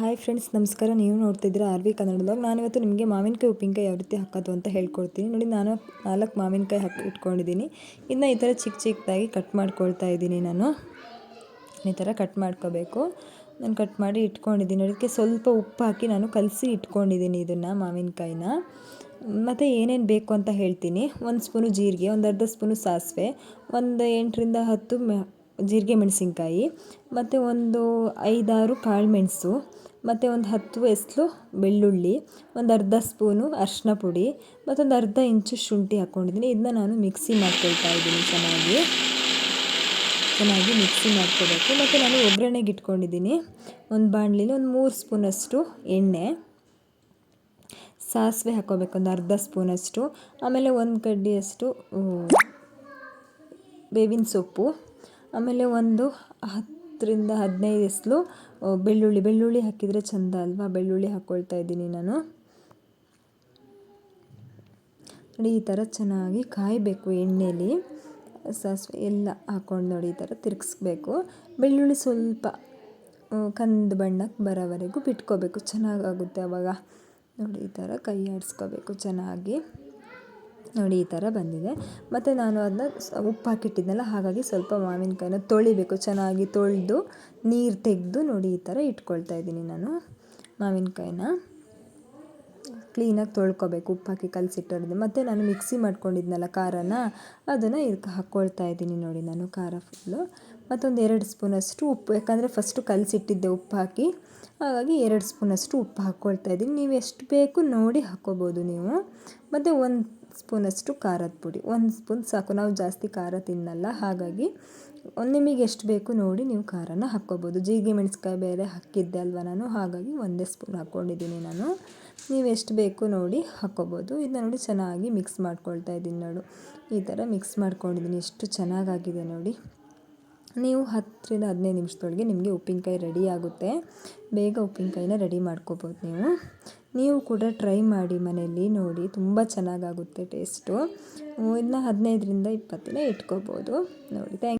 Hi friends, ನಮಸ್ಕಾರ. ನೀವು ನೋಡ್ತಿದ್ದೀರಾ ಆರ್ ವಿ ಕನ್ನಡದಾಗ ನಾನಿವತ್ತು ನಿಮಗೆ ಮಾವಿನಕಾಯಿ, ಉಪ್ಪಿನಕಾಯಿ ಯಾವ ರೀತಿ ಹಾಕೋದು ಅಂತ ಹೇಳ್ಕೊಡ್ತೀನಿ. ನೋಡಿ, ನಾನು ನಾಲ್ಕು ಮಾವಿನಕಾಯಿ ಹಾಕಿ ಇಟ್ಕೊಂಡಿದ್ದೀನಿ. ಇದನ್ನ ಈ ಥರ ಚಿಕ್ಕ ಚಿಕ್ಕದಾಗಿ ಕಟ್ ಮಾಡ್ಕೊಳ್ತಾ ಇದ್ದೀನಿ ನಾನು. ಈ ಥರ ಕಟ್ ಮಾಡ್ಕೋಬೇಕು. ನಾನು ಕಟ್ ಮಾಡಿ ಇಟ್ಕೊಂಡಿದ್ದೀನಿ. ಅದಕ್ಕೆ ಸ್ವಲ್ಪ ಉಪ್ಪು ಹಾಕಿ ನಾನು ಕಲಸಿ ಇಟ್ಕೊಂಡಿದ್ದೀನಿ ಇದನ್ನು, ಮಾವಿನಕಾಯಿನ. ಮತ್ತು ಏನೇನು ಬೇಕು ಅಂತ ಹೇಳ್ತೀನಿ. ಒಂದು ಸ್ಪೂನು ಜೀರಿಗೆ, ಒಂದು ಅರ್ಧ ಸ್ಪೂನು ಸಾಸಿವೆ, ಒಂದು ಎಂಟರಿಂದ ಹತ್ತು ಜೀರಿಗೆ ಮೆಣಸಿನಕಾಯಿ, ಮತ್ತು ಒಂದು ಐದಾರು ಕಾಳು ಮೆಣಸು, ಮತ್ತು ಒಂದು ಹತ್ತು ಎಸ್ಲು ಬೆಳ್ಳುಳ್ಳಿ, ಒಂದು ಅರ್ಧ ಸ್ಪೂನು ಅರಿಶಿನ ಪುಡಿ ಮತ್ತೊಂದು ಅರ್ಧ ಇಂಚು ಶುಂಠಿ ಹಾಕ್ಕೊಂಡಿದ್ದೀನಿ. ಇದನ್ನ ನಾನು ಮಿಕ್ಸಿ ಮಾಡ್ಕೊಳ್ತಾ ಇದ್ದೀನಿ ಚೆನ್ನಾಗಿ. ಚೆನ್ನಾಗಿ ಮಿಕ್ಸಿ ಮಾಡ್ಕೋಬೇಕು. ಮತ್ತು ನಾನು ಒಗ್ಗರಣೆಗೆ ಇಟ್ಕೊಂಡಿದ್ದೀನಿ ಒಂದು ಬಾಣಲಿಲಿ ಒಂದು ಮೂರು ಸ್ಪೂನಷ್ಟು ಎಣ್ಣೆ. ಸಾಸಿವೆ ಹಾಕ್ಕೋಬೇಕು, ಒಂದು ಅರ್ಧ ಸ್ಪೂನಷ್ಟು. ಆಮೇಲೆ ಒಂದು ಕಡ್ಡಿಯಷ್ಟು ಬೇವಿನ ಸೊಪ್ಪು. ಆಮೇಲೆ ಒಂದು ಹತ್ತರಿಂದ ಹದಿನೈದು ಎಸ್ಲು ಬೆಳ್ಳುಳ್ಳಿ. ಬೆಳ್ಳುಳ್ಳಿ ಹಾಕಿದರೆ ಚೆಂದ ಅಲ್ವಾ? ಬೆಳ್ಳುಳ್ಳಿ ಹಾಕ್ಕೊಳ್ತಾ ಇದ್ದೀನಿ ನಾನು. ನೋಡಿ, ಈ ಥರ ಚೆನ್ನಾಗಿ ಕಾಯಬೇಕು ಎಣ್ಣೆಯಲ್ಲಿ ಸಾಸಿವೆ ಎಲ್ಲ ಹಾಕ್ಕೊಂಡು ನೋಡಿ, ಈ ಥರ ತಿರುಗಿಸ್ಬೇಕು. ಬೆಳ್ಳುಳ್ಳಿ ಸ್ವಲ್ಪ ಕಂದು ಬಣ್ಣಕ್ಕೆ ಬರೋವರೆಗೂ ಬಿಟ್ಕೋಬೇಕು. ಚೆನ್ನಾಗಾಗುತ್ತೆ ಆವಾಗ ನೋಡಿ, ಈ ಥರ ಕೈ ಆಡಿಸ್ಕೋಬೇಕು ಚೆನ್ನಾಗಿ. ನೋಡಿ ಈ ಥರ ಬಂದಿದೆ. ಮತ್ತು ನಾನು ಅದನ್ನ ಉಪ್ಪು ಹಾಕಿಟ್ಟಿದ್ದೆನಲ್ಲ, ಹಾಗಾಗಿ ಸ್ವಲ್ಪ ಮಾವಿನಕಾಯಿನ ತೊಳಿಬೇಕು. ಚೆನ್ನಾಗಿ ತೊಳೆದು ನೀರು ತೆಗೆದು ನೋಡಿ ಈ ಥರ ಇಟ್ಕೊಳ್ತಾ ಇದ್ದೀನಿ ನಾನು ಮಾವಿನಕಾಯಿನ. ಕ್ಲೀನಾಗಿ ತೊಳ್ಕೊಬೇಕು ಉಪ್ಪು ಹಾಕಿ ಕಲಸಿಟ್ಟಿರೋದು ಮತ್ತು ನಾನು ಮಿಕ್ಸಿ ಮಾಡ್ಕೊಂಡಿದ್ನಲ್ಲ ಖಾರನ, ಅದನ್ನು ಇದಕ್ಕೆ ಹಾಕ್ಕೊಳ್ತಾ ಇದ್ದೀನಿ ನೋಡಿ ನಾನು ಖಾರ ಫುಲ್ಲು ಮತ್ತೊಂದು ಎರಡು ಸ್ಪೂನಷ್ಟು ಉಪ್ಪು, ಯಾಕಂದರೆ ಫಸ್ಟು ಕಲಸಿಟ್ಟಿದ್ದೆ ಉಪ್ಪು ಹಾಕಿ. ಹಾಗಾಗಿ ಎರಡು ಸ್ಪೂನಷ್ಟು ಉಪ್ಪು ಹಾಕ್ಕೊಳ್ತಾ ಇದ್ದೀನಿ. ನೀವು ಎಷ್ಟು ಬೇಕು ನೋಡಿ ಹಾಕ್ಕೋಬೋದು ನೀವು. ಮತ್ತು ಒಂದು ಸ್ಪೂನಷ್ಟು ಖಾರದ ಪುಡಿ. ಒಂದು ಸ್ಪೂನ್ ಸಾಕು. ನಾವು ಜಾಸ್ತಿ ಖಾರ ತಿನ್ನಲ್ಲ. ಹಾಗಾಗಿ ನಿಮಗೆ ಎಷ್ಟು ಬೇಕು ನೋಡಿ ನೀವು ಖಾರನ ಹಾಕ್ಕೋಬೋದು ಜೀರಿಗೆ ಮೆಣಸ್ಕಾಯಿ ಬೇರೆ ಹಾಕಿದ್ದೆ ಅಲ್ವ ನಾನು. ಹಾಗಾಗಿ ಒಂದೇ ಸ್ಪೂನ್ ಹಾಕ್ಕೊಂಡಿದ್ದೀನಿ ನಾನು. ನೀವು ಎಷ್ಟು ಬೇಕು ನೋಡಿ ಹಾಕ್ಕೋಬೋದು ಇದನ್ನ ನೋಡಿ ಚೆನ್ನಾಗಿ ಮಿಕ್ಸ್ ಮಾಡ್ಕೊಳ್ತಾ ಇದ್ದೀನಿ ನೋಡು. ಈ ಥರ ಮಿಕ್ಸ್ ಮಾಡ್ಕೊಂಡಿದ್ದೀನಿ. ಎಷ್ಟು ಚೆನ್ನಾಗಾಗಿದೆ ನೋಡಿ. ನೀವು ಹತ್ತರಿಂದ ಹದಿನೈದು ನಿಮಿಷದೊಳಗೆ ನಿಮಗೆ ಉಪ್ಪಿನಕಾಯಿ ರೆಡಿ ಆಗುತ್ತೆ. ಬೇಗ ಉಪ್ಪಿನಕಾಯಿನ ರೆಡಿ ಮಾಡ್ಕೋಬೋದು ನೀವು. ನೀವು ಕೂಡ ಟ್ರೈ ಮಾಡಿ ಮನೆಯಲ್ಲಿ ನೋಡಿ, ತುಂಬ ಚೆನ್ನಾಗಾಗುತ್ತೆ ಟೇಸ್ಟು. ಇದನ್ನ ಹದಿನೈದರಿಂದ ಇಪ್ಪತ್ತು ದಿನ ಇಟ್ಕೋಬೋದು. ನೋಡಿ ಥ್ಯಾಂಕ್